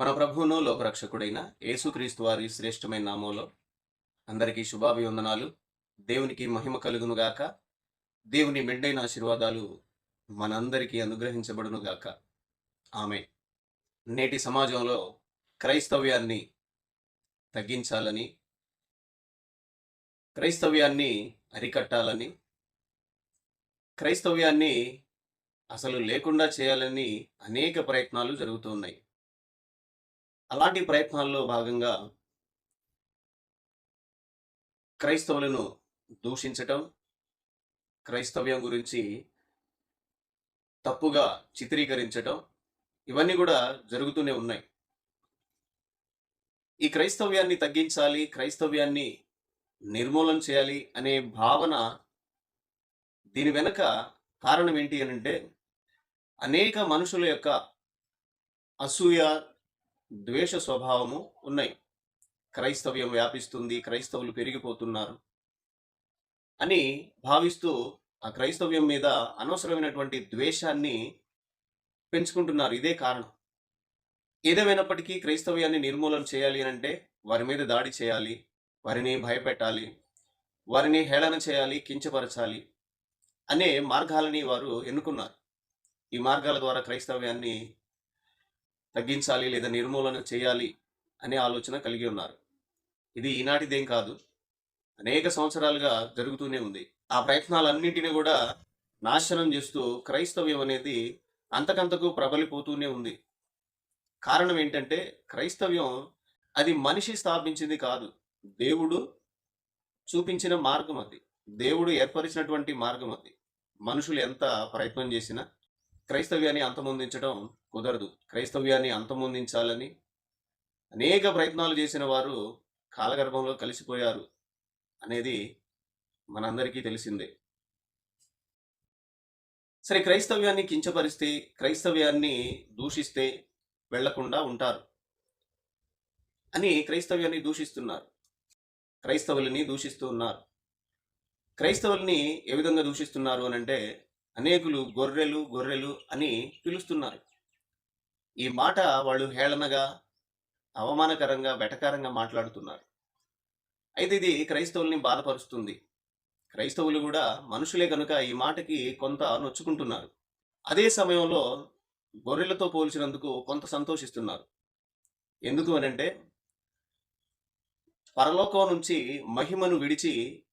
మన ప్రభువును లోకరక్షకుడైన యేసుక్రీస్తు వారి శ్రేష్టమైన నామంలో అందరికీ శుభాభివందనాలు. దేవునికి మహిమ కలుగును గాక. దేవుని మెండైన ఆశీర్వాదాలు మనందరికీ అనుగ్రహించబడును గాక. ఆమె నేటి సమాజంలో క్రైస్తవ్యాన్ని తగ్గించాలని క్రైస్తవ్యాన్ని అరికట్టాలని క్రైస్తవ్యాన్ని అసలు లేకుండా చేయాలని అనేక ప్రయత్నాలు జరుగుతున్నాయి అలాంటి ప్రయత్నాల్లో భాగంగా క్రైస్తవులను దూషించటం క్రైస్తవ్యం గురించి తప్పుగా చిత్రీకరించటం ఇవన్నీ కూడా జరుగుతూనే ఉన్నాయి. ఈ క్రైస్తవ్యాన్ని తగ్గించాలి క్రైస్తవ్యాన్ని నిర్మూలన చేయాలి అనే భావన దీని వెనక కారణం ఏంటి అని అంటే అనేక మనుషుల యొక్క అసూయ ద్వేష స్వభావము ఉన్నాయి. క్రైస్తవ్యం వ్యాపిస్తుంది క్రైస్తవులు పెరిగిపోతున్నారు అని భావిస్తూ ఆ క్రైస్తవ్యం మీద అనవసరమైనటువంటి ద్వేషాన్ని పెంచుకుంటున్నారు. ఇదే కారణం. ఏదేమైనప్పటికీ క్రైస్తవ్యాన్ని నిర్మూలన చేయాలి అని అంటే వారి మీద దాడి చేయాలి వారిని భయపెట్టాలి వారిని హేళన చేయాలి కించపరచాలి అనే మార్గాలని వారు ఎన్నుకున్నారు. ఈ మార్గాల ద్వారా క్రైస్తవ్యాన్ని తగ్గించాలి లేదా నిర్మూలన చేయాలి అనే ఆలోచన కలిగి ఉన్నారు. ఇది ఈనాటిదేం కాదు. అనేక సంవత్సరాలుగా జరుగుతూనే ఉంది. ఆ ప్రయత్నాలన్నింటినీ కూడా నాశనం చేస్తూ క్రైస్తవ్యం అనేది అంతకంతకు ప్రబలిపోతూనే ఉంది. కారణం ఏంటంటే క్రైస్తవ్యం అది మనిషి స్థాపించింది కాదు. దేవుడు చూపించిన మార్గం అది. దేవుడు ఏర్పరిచినటువంటి మార్గం అది. మనుషులు ఎంత ప్రయత్నం చేసినా క్రైస్తవ్యాన్ని అంతమొందించడం కుదరదు. క్రైస్తవ్యాన్ని అంతమొందించాలని అనేక ప్రయత్నాలు చేసిన వారు కాలగర్భంలో కలిసిపోయారు అనేది మనందరికీ తెలిసిందే. సరే క్రైస్తవ్యాన్ని కించపరిస్తే క్రైస్తవ్యాన్ని దూషిస్తే వెళ్ళకుండా ఉంటారు అని క్రైస్తవ్యాన్ని దూషిస్తున్నారు. క్రైస్తవులని దూషిస్తూ ఉన్నారు క్రైస్తవుల్ని ఏ విధంగా దూషిస్తున్నారు అని అంటే అనేకులు గొర్రెలు గొర్రెలు అని పిలుస్తున్నారు. ఈ మాట వాళ్ళు హేళనగా అవమానకరంగా వెటకారంగా మాట్లాడుతున్నారు. అయితే ఇది క్రైస్తవుల్ని బాధపరుస్తుంది. క్రైస్తవులు కూడా మనుషులే కనుక ఈ మాటకి కొంత నొచ్చుకుంటున్నారు. అదే సమయంలో గొర్రెలతో పోల్చినందుకు కొంత సంతోషిస్తున్నారు. ఎందుకు అనంటే పరలోకం నుంచి మహిమను విడిచి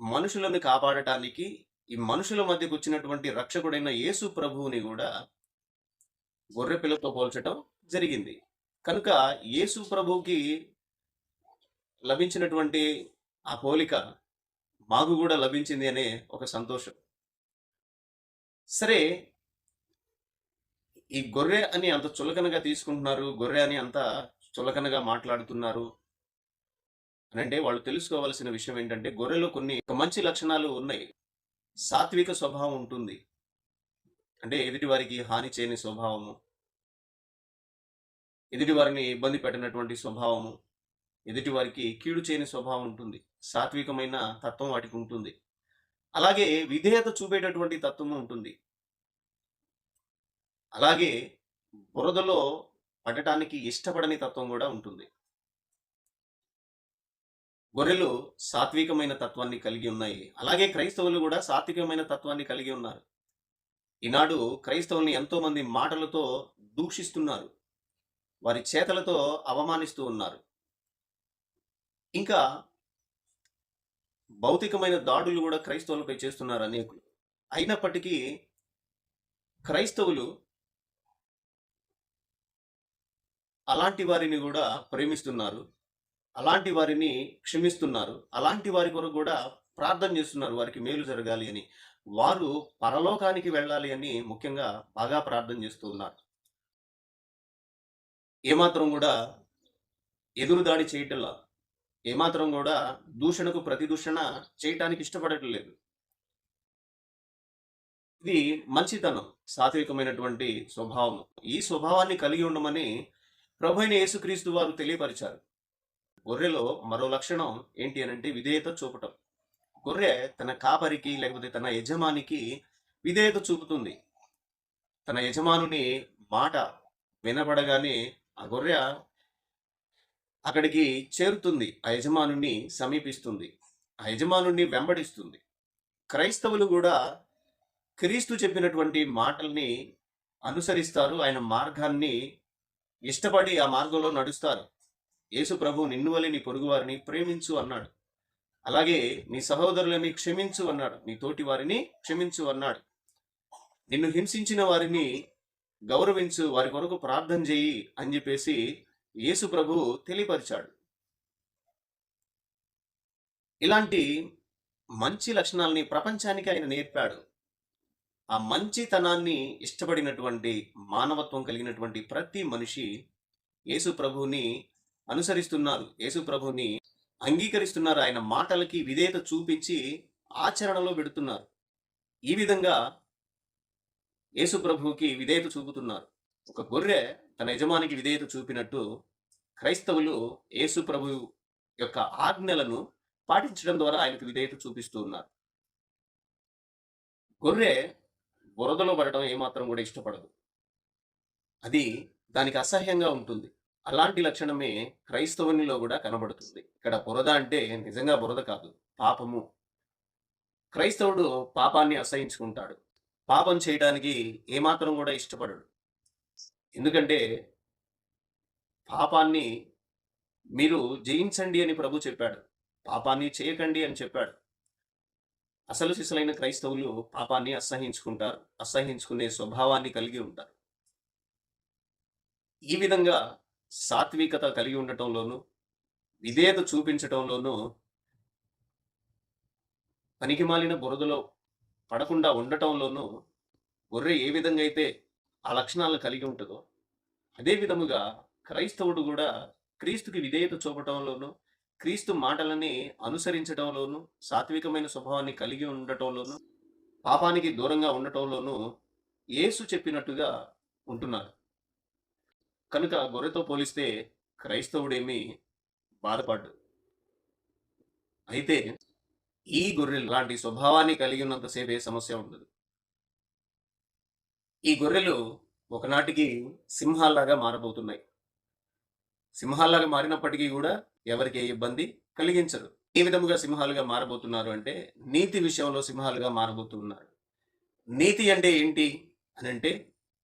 మనుషులను కాపాడటానికి ఈ మనుషుల మధ్యకు వచ్చినటువంటి రక్షకుడైన యేసు ప్రభువుని కూడా గొర్రె పిల్లతో పోల్చటం జరిగింది. కనుక యేసు ప్రభువుకి లభించినటువంటి ఆ పోలిక మాకు కూడా లభించింది అనే ఒక సంతోషం. సరే ఈ గొర్రె అని అంత చులకనగా తీసుకుంటున్నారు గొర్రె అని అంత చులకనగా మాట్లాడుతున్నారు అని అంటే వాళ్ళు తెలుసుకోవాల్సిన విషయం ఏంటంటే గొర్రెలో కొన్ని మంచి లక్షణాలు ఉన్నాయి. సాత్విక స్వభావం ఉంటుంది. అంటే ఎదుటి వారికి హాని చేయని స్వభావము. ఎదుటివారిని ఇబ్బంది పెట్టినటువంటి స్వభావము. ఎదుటి వారికి కీడు చేయని స్వభావం ఉంటుంది. సాత్వికమైన తత్వం వాటికి ఉంటుంది. అలాగే విధేయత చూపేటటువంటి తత్వము ఉంటుంది. అలాగే బురదలో పడటానికి ఇష్టపడని తత్వం కూడా ఉంటుంది. గొర్రెలు సాత్వికమైన తత్వాన్ని కలిగి ఉన్నాయి. అలాగే క్రైస్తవులు కూడా సాత్వికమైన తత్వాన్ని కలిగి ఉన్నారు. ఈనాడు క్రైస్తవుల్ని ఎంతోమంది మాటలతో దూషిస్తున్నారు. వారి చేతలతో అవమానిస్తూ ఉన్నారు. ఇంకా భౌతికమైన దాడులు కూడా క్రైస్తవులపై చేస్తున్నారు అనేకులు. అయినప్పటికీ క్రైస్తవులు అలాంటి వారిని కూడా ప్రేమిస్తున్నారు. అలాంటి వారిని క్షమిస్తున్నారు. అలాంటి వారి కొరకు కూడా ప్రార్థన చేస్తున్నారు. వారికి మేలు జరగాలి అని. వారు పరలోకానికి వెళ్ళాలి అని ముఖ్యంగా బాగా ప్రార్థన చేస్తూ ఉన్నారు. ఏమాత్రం కూడా ఎదురుదాడి చేయటంలా ఏమాత్రం కూడా దూషణకు ప్రతిదూషణ చేయటానికి ఇష్టపడట్లేదు ఇది మంచితనం సాత్వికమైనటువంటి స్వభావం. ఈ స్వభావాన్ని కలిగి ఉండమని ప్రభు యేసుక్రీస్తు వారు తెలియపరిచారు. గొర్రెలో మరో లక్షణం ఏంటి అని అంటే విధేయత చూపటం. గొర్రె తన కాపరికి లేకపోతే తన యజమానికి విధేయత చూపుతుంది. తన యజమానుని మాట వినబడగానే ఆ గొర్రె అక్కడికి చేరుతుంది. ఆ యజమానుని సమీపిస్తుంది. ఆ యజమానుని వెంబడిస్తుంది. క్రైస్తవులు కూడా క్రీస్తు చెప్పినటువంటి మాటల్ని అనుసరిస్తారు. ఆయన మార్గాన్ని ఇష్టపడి ఆ మార్గంలో నడుస్తారు. యేసు ప్రభు నిన్ను వలె నీ పొరుగువారిని ప్రేమించు అన్నాడు. అలాగే నీ సహోదరులని క్షమించు అన్నాడు. నీ తోటి వారిని క్షమించు అన్నాడు. నిన్ను హింసించిన వారిని గౌరవించు వారి కొరకు ప్రార్థన చేయి అని చెప్పేసి యేసు ప్రభు తెలియపరిచాడు. ఇలాంటి మంచి లక్షణాలని ప్రపంచానికి ఆయన నేర్పాడు. ఆ మంచితనాన్ని ఇష్టపడినటువంటి మానవత్వం కలిగినటువంటి ప్రతి మనిషి యేసు ప్రభువుని అనుసరిస్తున్నారు. యేసు ప్రభుని అంగీకరిస్తున్నారు. ఆయన మాటలకి విధేయత చూపించి ఆచరణలో పెడుతున్నారు. ఈ విధంగా యేసు ప్రభువుకి విధేయత చూపుతున్నారు. ఒక గొర్రె తన యజమానికి విధేయత చూపినట్టు క్రైస్తవులు యేసు ప్రభు యొక్క ఆజ్ఞలను పాటించడం ద్వారా ఆయనకు విధేయత చూపిస్తూ ఉన్నారు. గొర్రె బురదలో పడటం ఏమాత్రం కూడా ఇష్టపడదు. అది దానికి అసహ్యంగా ఉంటుంది. అలాంటి లక్షణమే క్రైస్తవునిలో కూడా కనబడుతుంది. ఇక్కడ బురద అంటే నిజంగా బురద కాదు పాపము. క్రైస్తవుడు పాపాన్ని అసహించుకుంటాడు. పాపం చేయడానికి ఏమాత్రం కూడా ఇష్టపడడు. ఎందుకంటే పాపాన్ని మీరు జయించండి అని ప్రభు చెప్పాడు. పాపాన్ని చేయకండి అని చెప్పాడు. అసలు సిసలైన క్రైస్తవులు పాపాన్ని అసహించుకుంటారు అసహించుకునే స్వభావాన్ని కలిగి ఉంటారు. ఈ విధంగా సాత్వికత కలిగి ఉండటంలోనూ విధేయత చూపించటంలోనూ పనికిమాలిన బురదలో పడకుండా ఉండటంలోనూ గొర్రె ఏ విధంగా అయితే ఆ లక్షణాలను కలిగి ఉంటుందో అదే విధముగా క్రైస్తవుడు కూడా క్రీస్తుకి విధేయత చూపటంలోనూ క్రీస్తు మాటలని అనుసరించడంలోనూ సాత్వికమైన స్వభావాన్ని కలిగి ఉండటంలోనూ పాపానికి దూరంగా ఉండటంలోనూ యేసు చెప్పినట్టుగా ఉంటున్నారు కనుక గొర్రెతో పోలిస్తే క్రైస్తవుడేమీ బాధపడ్డు. అయితే ఈ గొర్రెలు లాంటి స్వభావాన్ని కలిగి ఉన్నంతసేపు ఏ సమస్య ఉండదు. ఈ గొర్రెలు ఒకనాటికి సింహాల్లాగా మారబోతున్నాయి. సింహాల్లాగా మారినప్పటికీ కూడా ఎవరికి ఏ ఇబ్బంది కలిగించరు ఏ విధముగా సింహాలుగా మారబోతున్నారు అంటే నీతి విషయంలో సింహాలుగా మారబోతున్నారు. నీతి అంటే ఏంటి అని అంటే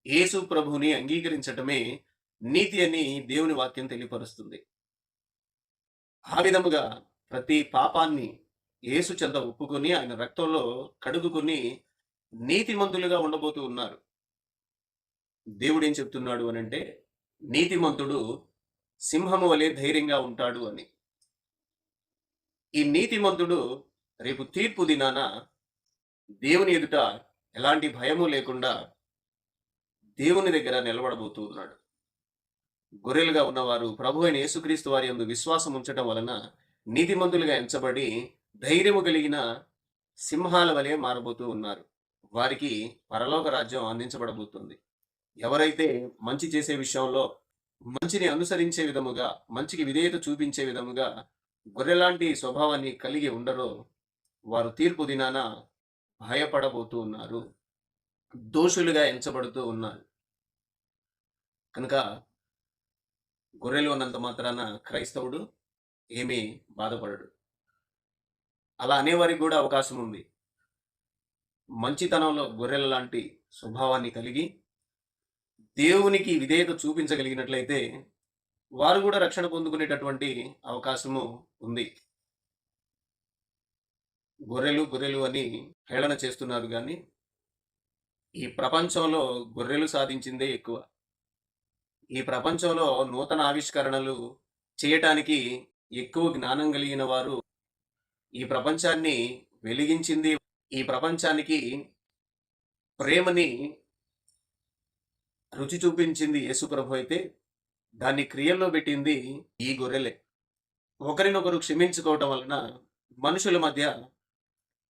యేసు ప్రభుని అంగీకరించటమే నీతి అని దేవుని వాక్యం తెలియపరుస్తుంది. ఆ విధముగా ప్రతి పాపాన్ని యేసు చెంత ఒప్పుకొని ఆయన రక్తంలో కడుగుకొని నీతిమంతులుగా ఉండబోతూ ఉన్నారు. దేవుడు ఏం చెప్తున్నాడు అని అంటే నీతిమంతుడు సింహము వలె ధైర్యంగా ఉంటాడు అని. ఈ నీతిమంతుడు రేపు తీర్పు దినాన దేవుని ఎదుట ఎలాంటి భయము లేకుండా దేవుని దగ్గర నిలబడబోతూ ఉన్నాడు. గొర్రెలుగా ఉన్నవారు ప్రభు అయిన యేసుక్రీస్తు వారి యందు విశ్వాసం ఉంచడం వలన నీతిమంతులుగా ఎంచబడి ధైర్యము కలిగిన సింహాల వలె మారబోతూ ఉన్నారు. వారికి పరలోక రాజ్యం అందించబడబోతుంది. ఎవరైతే మంచి చేసే విషయంలో మంచిని అనుసరించే విధముగా మంచికి విధేయత చూపించే విధముగా గొర్రెలాంటి స్వభావాన్ని కలిగి ఉండరో వారు తీర్పు దినాన భయపడబోతూ ఉన్నారు. దోషులుగా ఎంచబడుతూ ఉన్నారు. కనుక గొర్రెలు ఉన్నంత మాత్రాన క్రైస్తవుడు ఏమీ బాధపడడు. అలా అనేవారికి కూడా అవకాశం ఉంది. మంచితనంలో గొర్రెల లాంటి స్వభావాన్ని కలిగి దేవునికి విధేయత చూపించగలిగినట్లయితే వారు కూడా రక్షణ పొందుకునేటటువంటి అవకాశము ఉంది. గొర్రెలు గొర్రెలు అని హేళన చేస్తున్నారు కానీ ఈ ప్రపంచంలో గొర్రెలు సాధించిందే ఎక్కువ. ఈ ప్రపంచంలో నూతన ఆవిష్కరణలు చేయటానికి ఎక్కువ జ్ఞానం కలిగిన వారు ఈ ప్రపంచాన్ని వెలిగించింది. ఈ ప్రపంచానికి ప్రేమని రుచి చూపించింది యేసుప్రభు అయితే దాన్ని క్రియల్లో పెట్టింది ఈ గొర్రెలే. ఒకరినొకరు క్షమించుకోవటం వలన మనుషుల మధ్య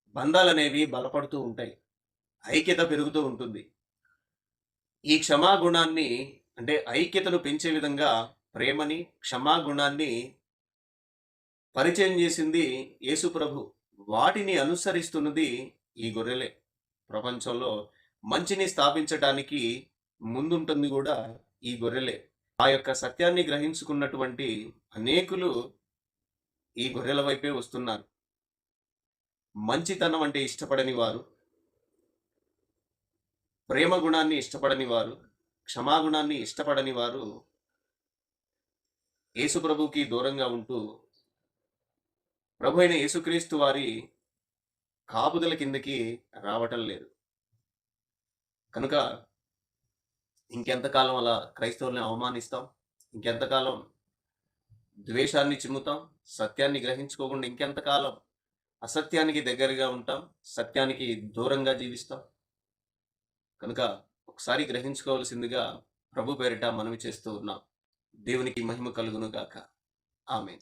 బంధాలనేవి బలపడుతూ ఉంటాయి. ఐక్యత పెరుగుతూ ఉంటుంది. ఈ క్షమాగుణాన్ని అంటే ఐక్యతను పెంచే విధంగా ప్రేమని క్షమాగుణాన్ని పరిచయం చేసింది యేసు ప్రభు. వాటిని అనుసరిస్తున్నది ఈ గొర్రెలే. ప్రపంచంలో మంచిని స్థాపించడానికి ముందుంటుంది కూడా ఈ గొర్రెలే. ఆ యొక్క సత్యాన్ని గ్రహించుకున్నటువంటి అనేకులు ఈ గొర్రెల వైపే వస్తున్నారు. మంచితనం అంటే ఇష్టపడని వారు ప్రేమ గుణాన్ని ఇష్టపడని వారు క్షమాగుణాన్ని ఇష్టపడని వారు యేసుప్రభుకి దూరంగా ఉంటూ ప్రభు అయిన యేసుక్రీస్తు వారి కాపుదల కిందకి రావటం లేదు. కనుక ఇంకెంతకాలం అలా క్రైస్తవుల్ని అవమానిస్తాం? ఇంకెంతకాలం ద్వేషాన్ని చిమ్ముతాం? సత్యాన్ని గ్రహించుకోకుండా ఇంకెంతకాలం అసత్యానికి దగ్గరగా ఉంటాం? సత్యానికి దూరంగా జీవిస్తాం? కనుక ఒకసారి గ్రహించుకోవాల్సిందిగా ప్రభు పేరిట మనవి చేస్తూ ఉన్నాం. దేవునికి మహిమ కలుగును గాక. ఆమె